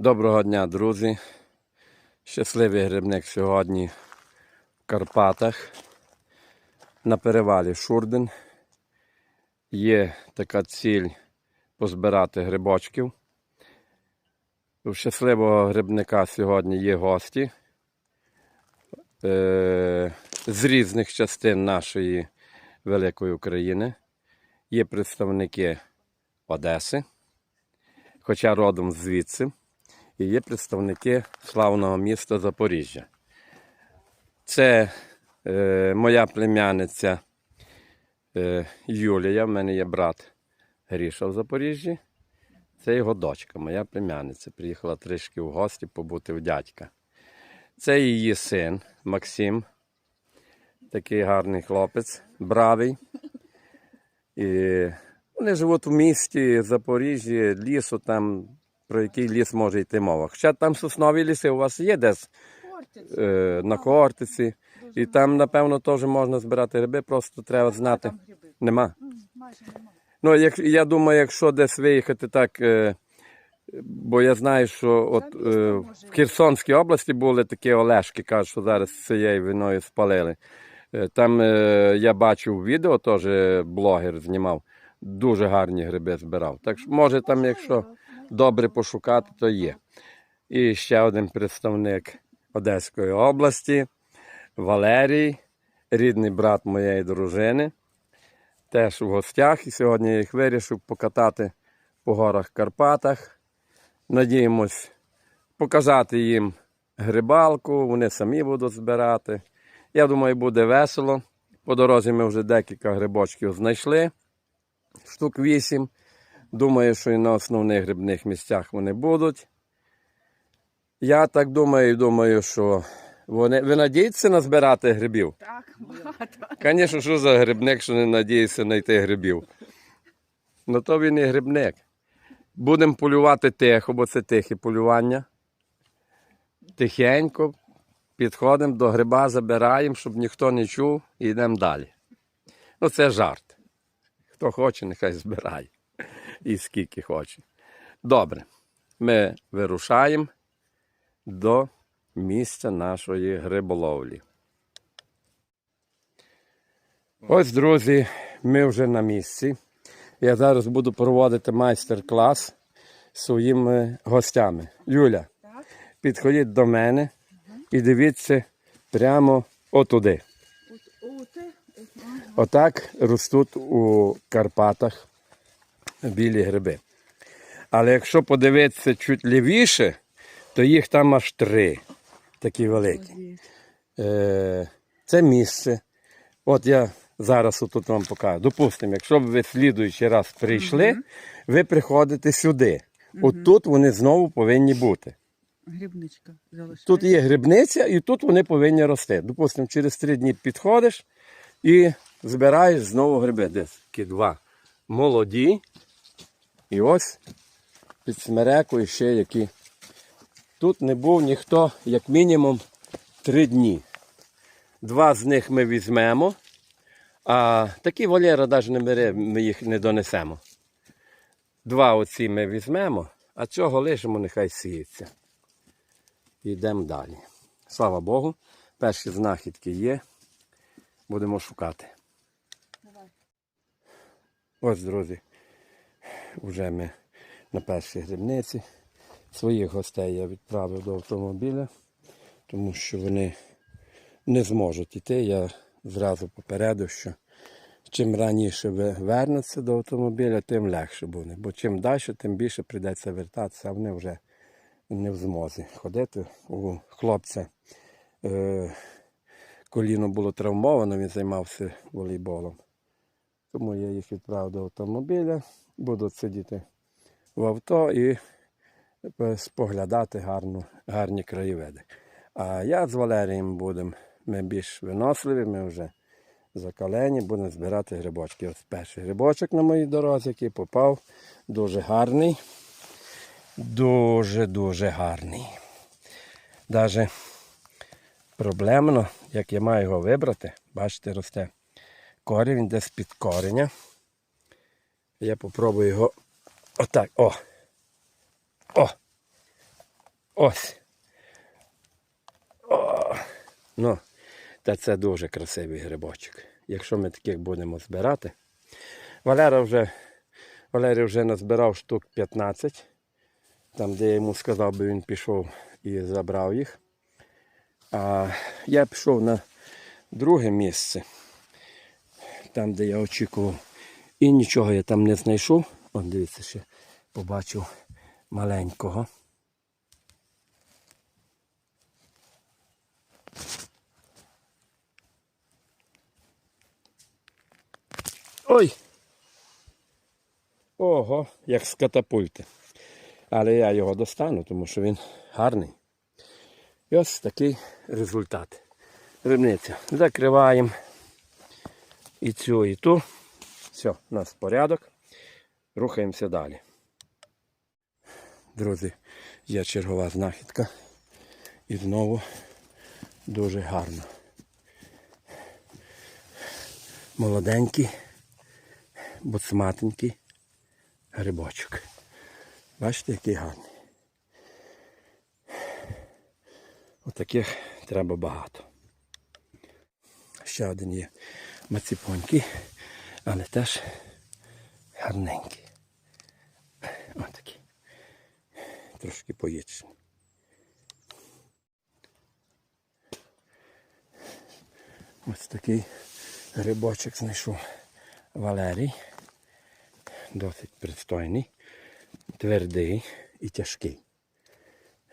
Доброго дня, друзі. Щасливий грибник сьогодні в Карпатах. На перевалі Шурден. Є така ціль позбирати грибочків. У щасливого грибника сьогодні є гості е- з різних частин нашої великої України. Є представники Одеси, хоча родом звідси і є представники славного міста Запоріжжя. Це е, моя племянниця е, Юлія, в мене є брат Гріша в Запоріжжі. Це його дочка, моя племянниця. Приїхала трішки в гості побути в дядька. Це її син Максим. Такий гарний хлопець, бравий. І вони живуть в місті Запоріжжі, лісу там, про який ліс може йти мова. Хоча там соснові ліси у вас є десь е, на Хортиці. І там, напевно, теж можна збирати гриби, просто треба знати. Нема. Майже. Ну, як, я думаю, якщо десь виїхати так, е, бо я знаю, що от, е, в Херсонській області були такі Олешки, кажуть, що зараз цією війною спалили. Е, Там е, я бачив відео, теж блогер знімав, дуже гарні гриби збирав. Так що, може, там, якщо добре пошукати, то є. І ще один представник Одеської області, Валерій, рідний брат моєї дружини теж в гостях. І сьогодні я їх вирішив покатати по горах Карпатах. Надіємось показати їм грибалку, вони самі будуть збирати. Я думаю, буде весело. По дорозі ми вже декілька грибочків знайшли, штук вісім. Думаю, що і на основних грибних місцях вони будуть. Я так думаю, і думаю, що вони. Ви надієтеся назбирати грибів? Так, багато. Звісно, що за грибник, що не надіється знайти грибів. Ну то він і грибник. Будемо полювати тихо, бо це тихе полювання. Тихенько підходимо до гриба, забираємо, щоб ніхто не чув, і йдемо далі. Ну, це жарт. Хто хоче, нехай збирає. І скільки хоче. Добре. Ми вирушаємо до місця нашої гриболовлі. Ось, друзі, ми вже на місці. Я зараз буду проводити майстер-клас своїми гостями. Юля, Так. підходіть до мене і дивіться прямо отуди. Отак ростуть у Карпатах білі гриби. Але якщо подивитися чуть лівіше, то їх там аж три такі великі. Е, це місце. От я зараз отут вам покажу. Допустимо, якщо б ви слідуючий раз прийшли, ви приходите сюди. От тут вони знову повинні бути. Грибничка залишається. Тут є грибниця, і тут вони повинні рости. Допустимо, через три дні підходиш і збираєш знову гриби. Десь такі два молоді. І ось під смерекою ще які. Тут не був ніхто, як мінімум, три дні. Два з них ми візьмемо, а такі вольєра навіть не бере, ми їх не донесемо. Два оці ми візьмемо, а цього лишимо, нехай сіється. Йдемо далі. Слава Богу, перші знахідки є. Будемо шукати. Давай. Ось, друзі, вже ми на першій грибниці. Своїх гостей я відправив до автомобіля, тому що вони не зможуть йти. Я зразу попередив, що чим раніше ви вернуться до автомобіля, тим легше буде. Бо чим далі, тим більше прийдеться вертатися, а вони вже не в змозі ходити. У хлопця е, коліно було травмовано, він займався волейболом. Тому я їх відправив до автомобіля, буду сидіти в авто і е, споглядати гарну, гарні краєвиди. А я з Валерієм будемо, ми більш виносливі, ми вже закалені, будемо збирати грибочки. Ось перший грибочок на моїй дорозі, який попав, дуже гарний. Дуже-дуже гарний. Даже проблемно, як я маю його вибрати, бачите, росте корінь десь під кореня. Я попробую його отак. О! О! Ось. О, ну, та це дуже красивий грибочок. Якщо ми таких будемо збирати. Валера вже, Валерій вже назбирав штук 15. Там, де я йому сказав, би він пішов і забрав їх. А я пішов на друге місце, там, де я очікував. І нічого я там не знайшов. О, дивіться, ще побачив маленького. Ой! Ого, як з катапульти. Але я його достану, тому що він гарний. І ось такий результат. Рибниця. Закриваємо і цю, і ту. Все, у нас порядок. Рухаємося далі. Друзі, є чергова знахідка. І знову дуже гарно. Молоденький, боцматенький грибочок. Бачите, який гарний. Отаких треба багато. Ще один є маціпонький, але теж гарненький. Отакий. Трошки поїчний. Ось такий грибочок знайшов Валерій. Досить пристойний, твердий і тяжкий.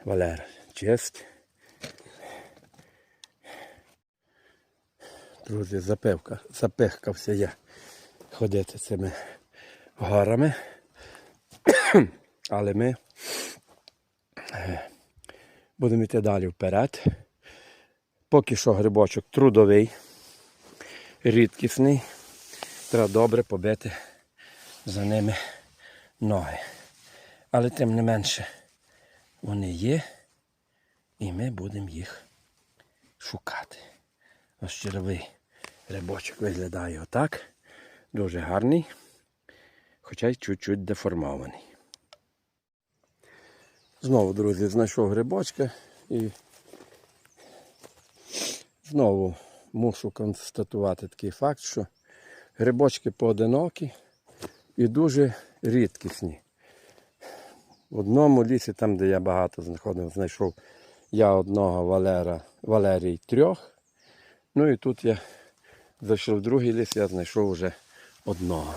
Валер, честь. Друзі, запевка, запехкався я ходити цими горами. Але ми е, будемо йти далі вперед. Поки що грибочок трудовий, рідкісний. Треба добре побити за ними ноги. Але тим не менше вони є, і ми будемо їх шукати. Ось червий грибочок виглядає отак. Дуже гарний, хоча й чуть-чуть деформований. Знову, друзі, знайшов грибочка і знову мушу констатувати такий факт, що грибочки поодинокі і дуже рідкісні. В одному лісі, там, де я багато знаходив, знайшов я одного Валера, Валерій трьох. Ну і тут я зайшов в другий ліс, я знайшов вже одного.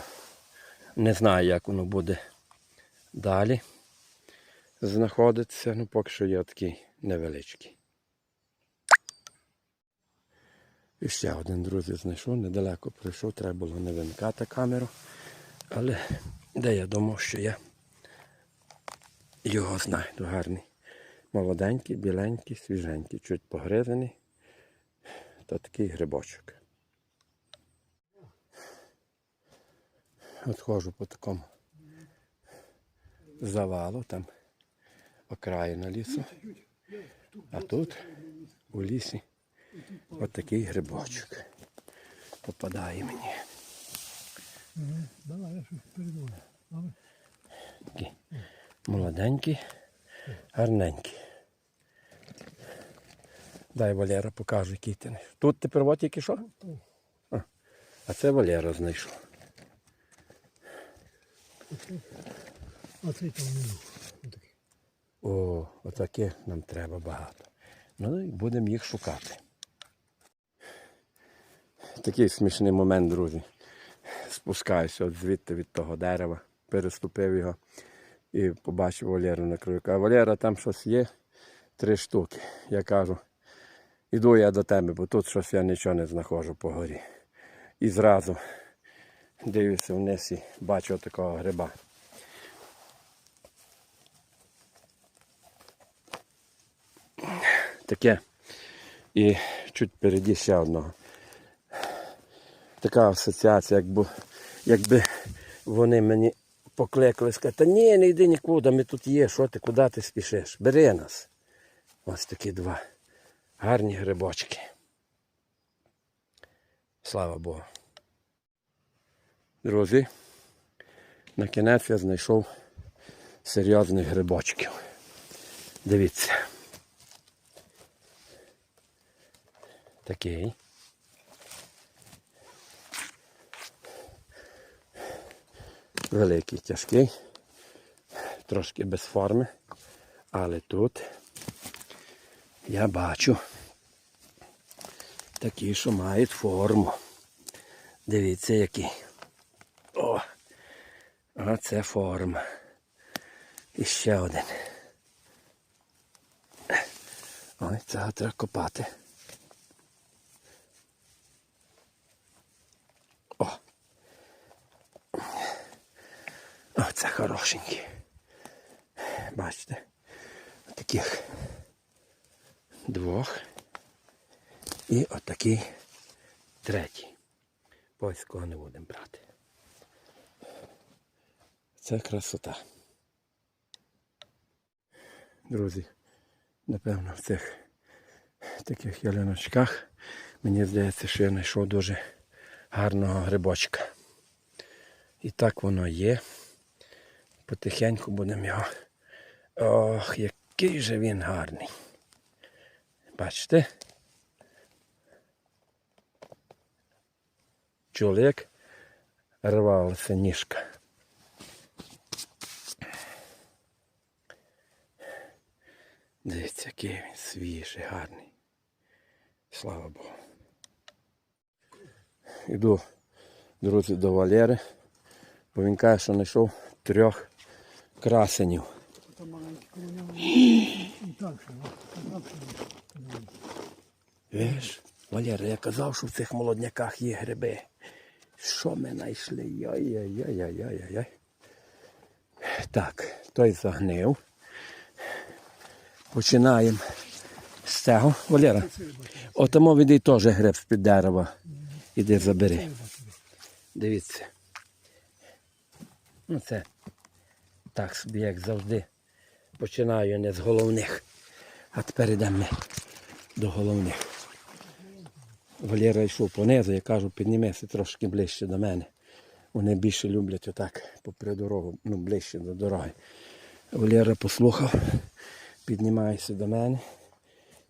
Не знаю, як воно буде далі знаходиться. Ну, поки що є такий невеличкий. І ще один друзі знайшов, недалеко прийшов, треба було не вимикати камеру. Але де я думав, що я його знайду гарний. Молоденький, біленький, свіженький, чуть погризаний. Та такий грибочок. От ходжу по такому завалу, там окраїна лісу. А тут у лісі от такий грибочок. Попадає мені. Давай, я щось. Але Такий молоденький. Дай Валера покажу, який ти. Тут тепер от тільки що? А це Валера знайшов. А цей там. О, отаких нам треба багато. Ну і будемо їх шукати. Такий смішний момент, друзі. Спускаюся от звідти від того дерева, переступив його і побачив Валеру на краю. Каже, Валера, там щось є, три штуки. Я кажу, іду я до тебе, бо тут щось я нічого не знаходжу по горі. І зразу дивлюся вниз і бачу такого гриба. таке. І чуть впереді ще одного. Така асоціація, якби, якби вони мені покликали, сказали, та ні, не йди нікуди, ми тут є, що ти, куди ти спішиш? Бери нас. Ось такі два гарні грибочки. Слава Богу. Друзі, на кінець я знайшов серйозних грибочків. Дивіться. Такий. Великий, тяжкий, трошки без форми, але тут я бачу такі, що мають форму. Дивіться який. О! Оце форма. І ще один. Ой, це треба копати. О! Оце хорошенький. Бачите? Таких двох. І отакий третій. Польського не будемо брати. Це красота. Друзі, напевно, в цих таких ялиночках мені здається, що я знайшов дуже гарного грибочка. І так воно є. Потихеньку будемо його. Ох, який же він гарний. Бачите? Як рвалася ніжка. Дивіться, який він свіжий, гарний. Слава Богу. Іду, друзі, до Валери, бо він каже, що знайшов трьох красенів. Виш, Валера, я казав, що в цих молодняках є гриби. Що ми знайшли? Яй-яй-яй-яй-яй-яй. Так, той загнив. Починаємо з цього. Валера, отамо відій теж гриб з-під дерева. Іди забери. Дивіться. Ну це так собі, як завжди. Починаю не з головних. А тепер йдемо ми до головних. Валера йшов понизу, я кажу, піднімися трошки ближче до мене. Вони більше люблять отак попри дорогу, ну ближче до дороги. Валера послухав, піднімається до мене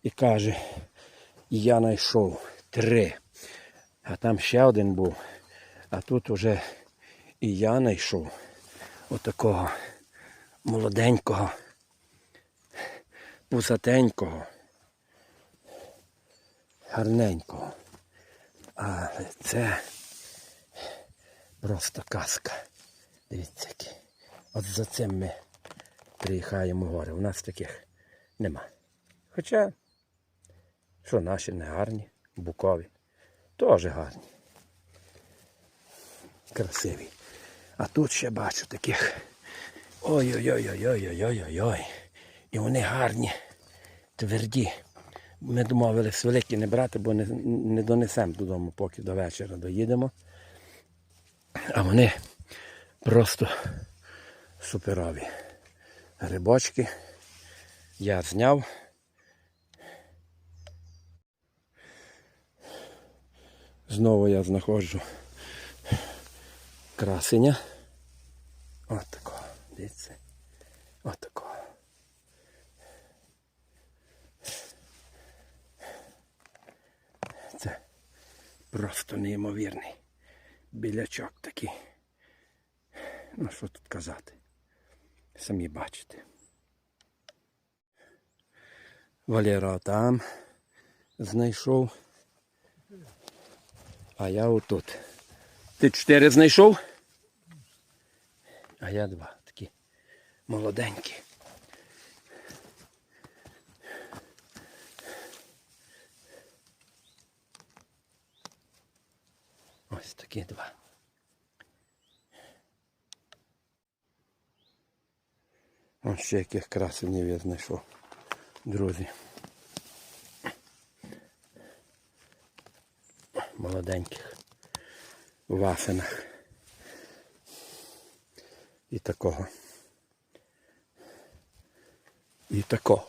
і каже, я знайшов три. А там ще один був. А тут уже і я знайшов отакого молоденького, пусатенького, гарненького. Але це просто казка. Дивіться. От за цим ми приїхаємо в гори. У нас таких нема. Хоча, що наші не гарні, букові, теж гарні. Красиві. А тут ще бачу таких. Ой-ой-ой-ой-ой-ой-ой-ой. І вони гарні, тверді. Ми домовились великі не брати, бо не, не донесемо додому, поки до вечора доїдемо. А вони просто суперові. Грибочки. Я зняв. Знову я знаходжу красення. От такого. Дивіться. От такого. Це просто неймовірний білячок такий. Ну що тут казати? Самі бачите. Валера там знайшов. А я отут. Ти чотири знайшов? А я два такі молоденькі. Ось такі два. Ось ще яких красенів я знайшов, друзі. Молоденьких вафинах. І такого. І такого.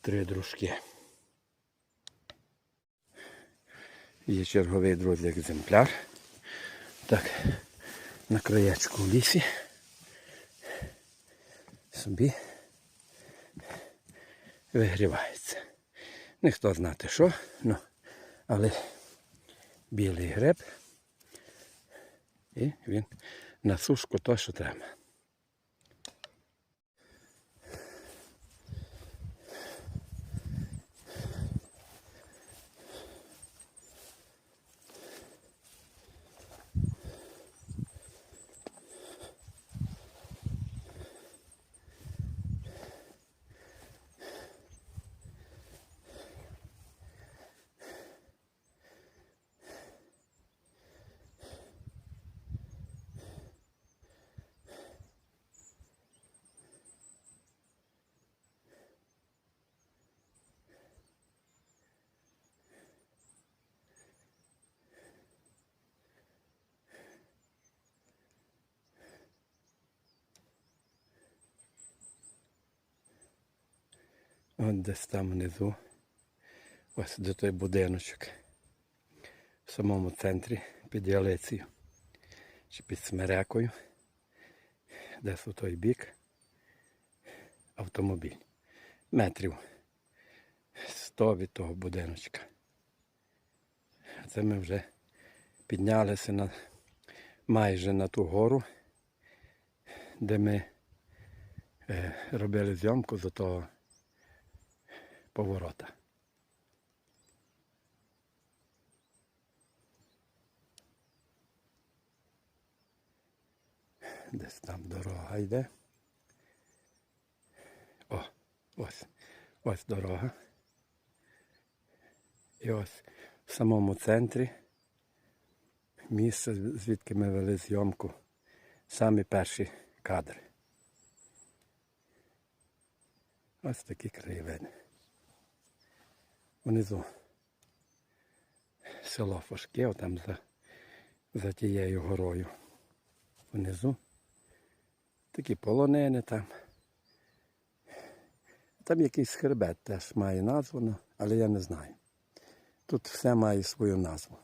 Три дружки. Є черговий друзі екземпляр. Так, на краєчку в лісі. Собі вигрівається. Ніхто знати що, ну, але білий греб І він на сушку то, що треба. От десь там внизу. Ось де той будиночок. В самому центрі під ялицею. Чи під смерекою. Десь у той бік. Автомобіль. Метрів 100 від того будиночка. Це ми вже піднялися на, майже на ту гору, де ми е, робили зйомку з того поворота. Десь там дорога йде. О, ось. Ось дорога. І ось в самому центрі місце, звідки ми вели зйомку. Самі перші кадри. Ось такі краєвиди. Внизу село Фошке, там за, за тією горою. Внизу. Такі полонини там. Там якийсь хребет теж має назву, ну, але я не знаю. Тут все має свою назву.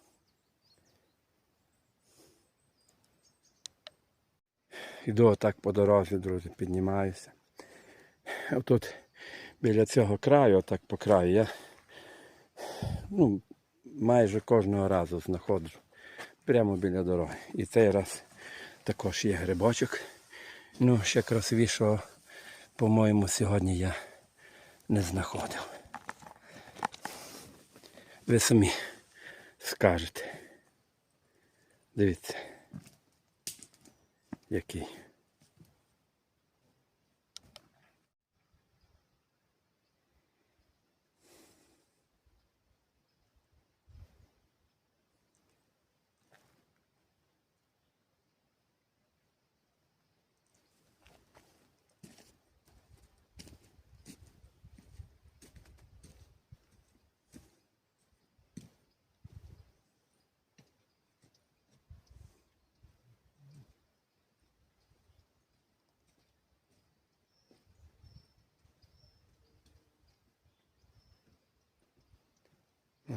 Іду отак по дорозі, друзі, піднімаюся. Тут біля цього краю, отак по краю, я ну, майже кожного разу знаходжу прямо біля дороги. І цей раз також є грибочок. Ну, ще красивішого, по-моєму, сьогодні я не знаходив. Ви самі скажете. Дивіться. Який.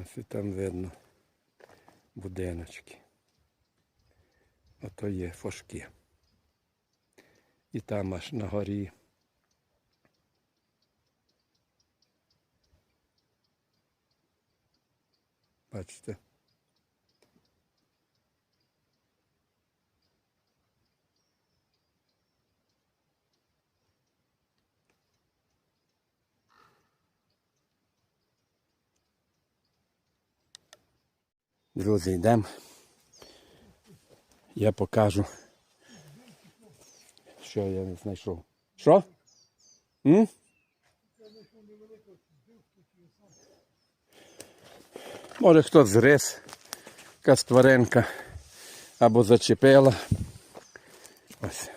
Ось і там видно будиночки. Ото є фошки. І там аж на горі. Бачите? Друзі, йдемо. Я покажу, що я не знайшов. Що? М? Може хтось зрис, якась тваринка або зачепила. Ось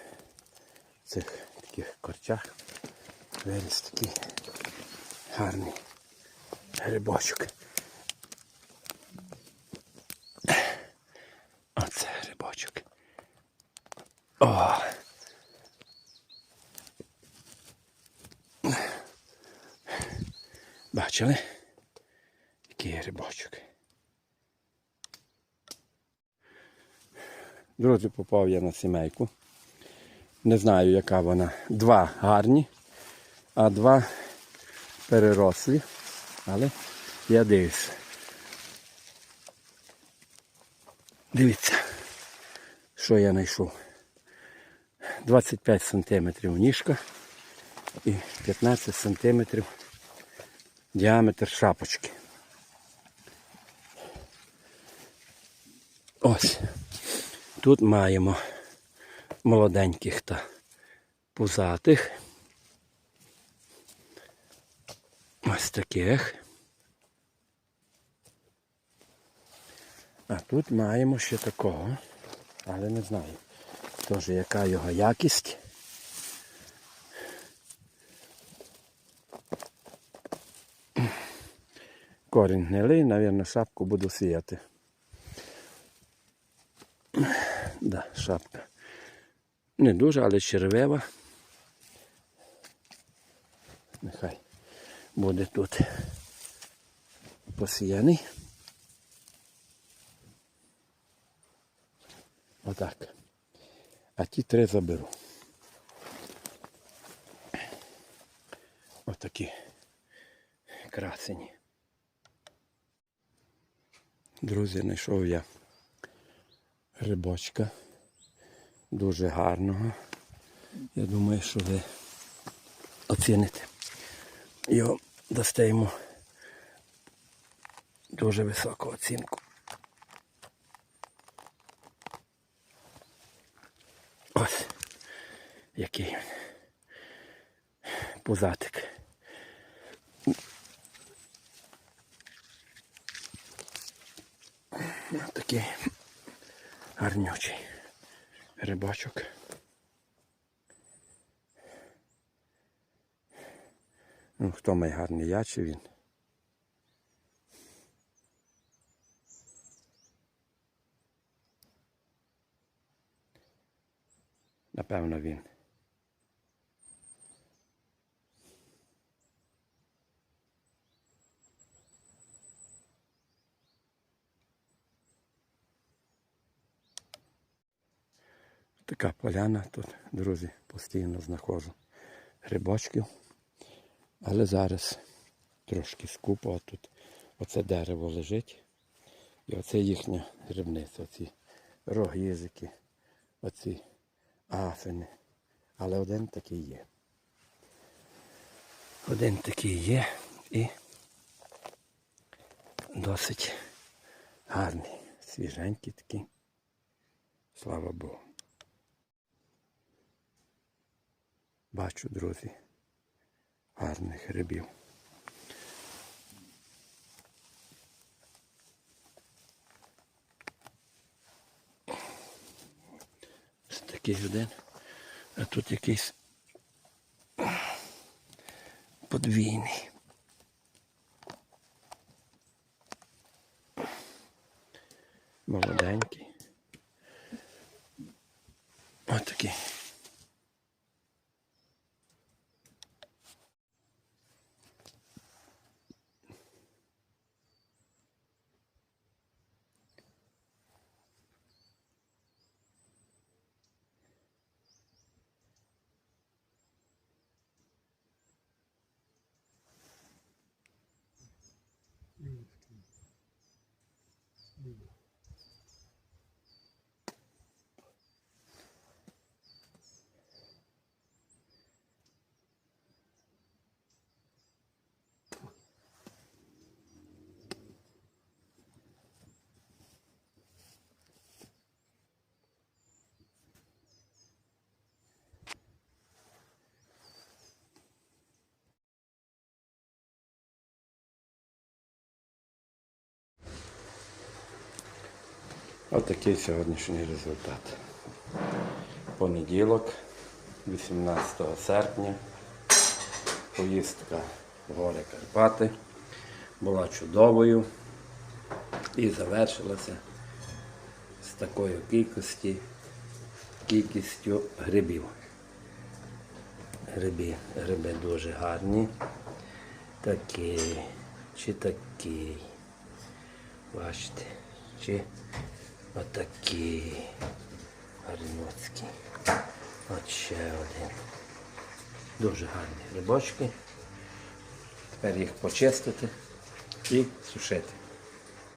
в цих таких корчах виріс такий гарний грибочок. Оце грибочок. О! Бачили? Який грибочок. Друзі, попав я на сімейку. Не знаю, яка вона. Два гарні, а два перерослі. Але я дивлюся. Дивіться, що я знайшов. 25 см ніжка і 15 см діаметр шапочки. Ось. Тут маємо молоденьких та пузатих. Ось таких. А тут маємо ще такого, але не знаю. Теж яка його якість. Корінь гнилий, навірно, шапку буду сіяти. Да, шапка. Не дуже, але червива. Нехай буде тут посіяний. Отак. А ті три заберу. Отакі красені. Друзі, знайшов я грибочка. Дуже гарного. Я думаю, що ви оціните. Його йому дуже високу оцінку. Ось який. Пузатик. Такий гарнючий рибачок. Ну, хто має гарний я чи він? Напевно він. Така поляна тут, друзі, постійно знаходжу грибочків. Але зараз трошки скупо, а тут оце дерево лежить. І оце їхня грибниця, оці рогізики, оці афини. Але один такий є. Один такий є і досить гарний, свіженький такий. Слава Богу. Бачу, друзі, гарних грибів. Ось такий один. А тут якийсь подвійний. Молоденький. Ось такий. Отакий сьогоднішній результат. Понеділок, 18 серпня, поїздка в гори Карпати була чудовою і завершилася з такою кількості, кількістю грибів. Гриби, гриби дуже гарні. Такий чи такий. Бачите, чи отакий. гарнюцький. От ще один. Дуже гарні грибочки. Тепер їх почистити і сушити.